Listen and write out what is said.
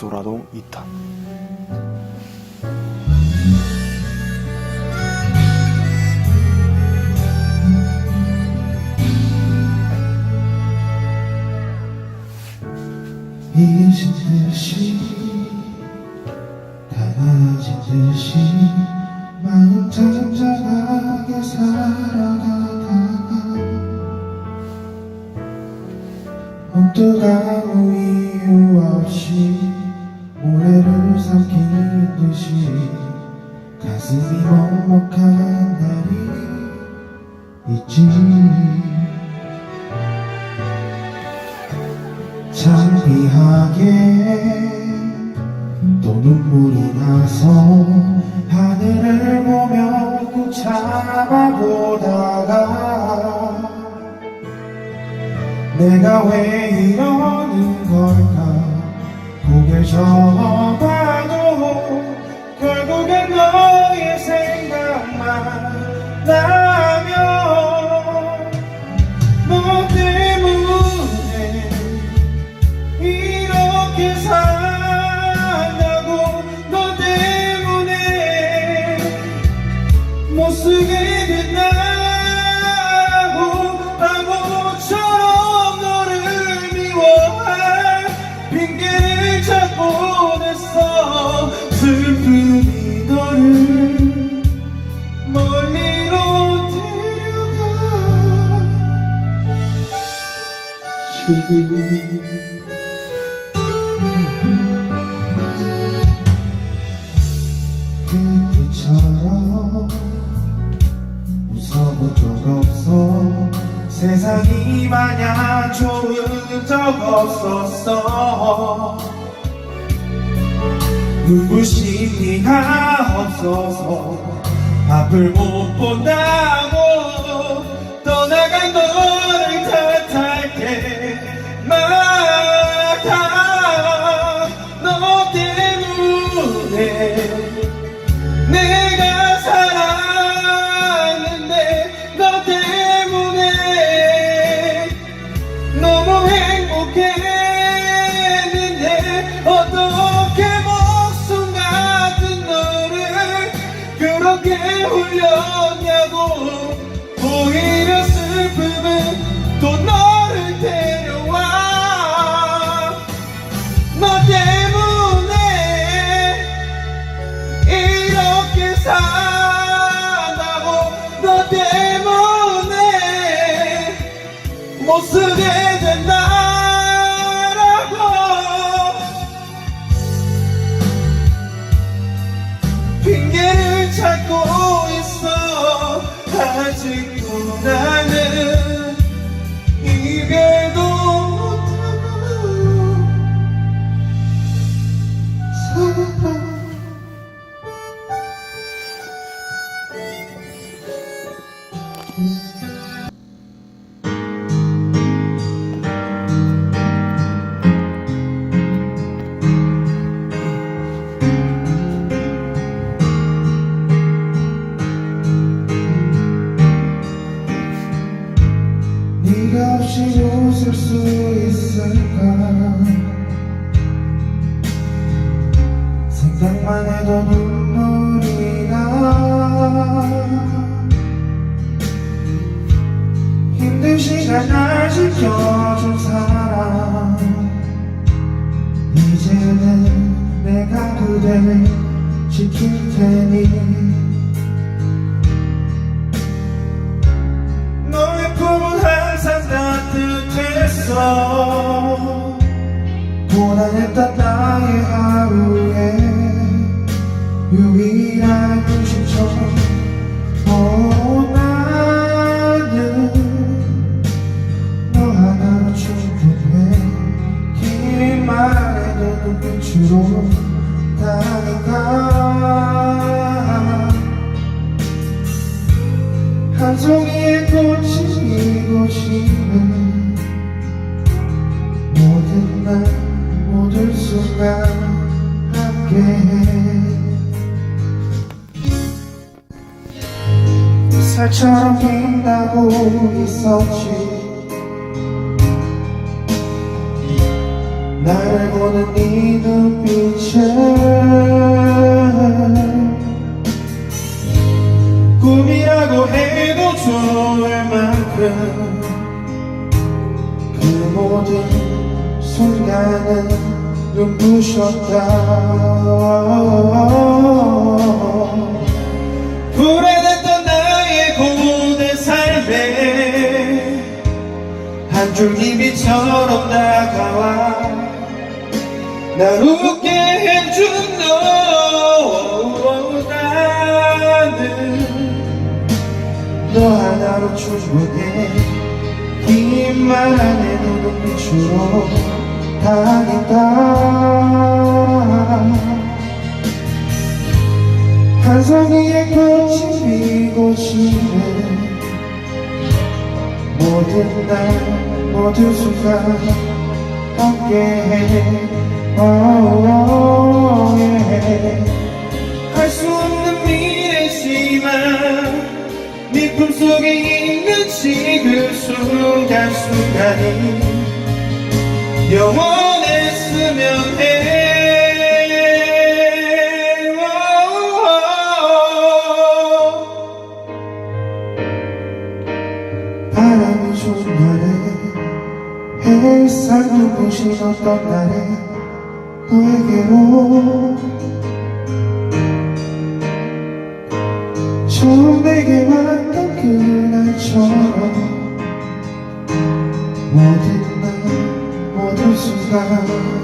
에스도라도 2탄 잊은 듯이 가라진 듯이 마음 잔잔하게 살아가다가 문득 아무 이유 없이 모래를 삼킨 듯이 가슴이 먹먹한 날이 있지. 창피하게 또 눈물이 나서 하늘을 보며 꾹 참아보다가 내가 왜 이러는 걸까 고개 저어봐도 결국엔 너의 생각만 나면 너 때문에 이렇게 산다고 너 때문에 못 쓰게 된다고 바보 그때처럼 웃어본 적 없어. 세상이 마냥 좋은 적 없었어. 눈부심이가 없어서 앞을 못 본다고 떠나간 너 행복했는데 어떻게 목숨 같은 너를 그렇게 울렸냐고. 오히려 슬픔은 또 너를 데려와. 너 때문에 이렇게 산다고. 너 때문에 못 쓰게 된다 아직도 나는 이별도 못하고 네가 생각만 해도 눈물이 나. 힘든 시간 날 지켜준 사람. 이제는 내가 그댈 지킬 테니. 고단했던 나 눈빛으로 다가가. 한 송이의 꽃이 지는 모든 날 모든 순간 함께해 살처럼 빛나고 있었지 나를 보는 이 눈빛은 꿈이라고 해도 좋을 만큼 그 모든 순간은 눈부셨다 빛으로 다닌다. 한 송이의 꽃이 피고 지는 모든 날 모든 순간 함께해. 할수 없는 미래지만 네 품속에 있는 지금 순간순간이 영원했으면 해. 바람이 좋은 날에 햇살 눈부신 어떤 날에 너에게로 처음 내게 왔던 그날처럼 found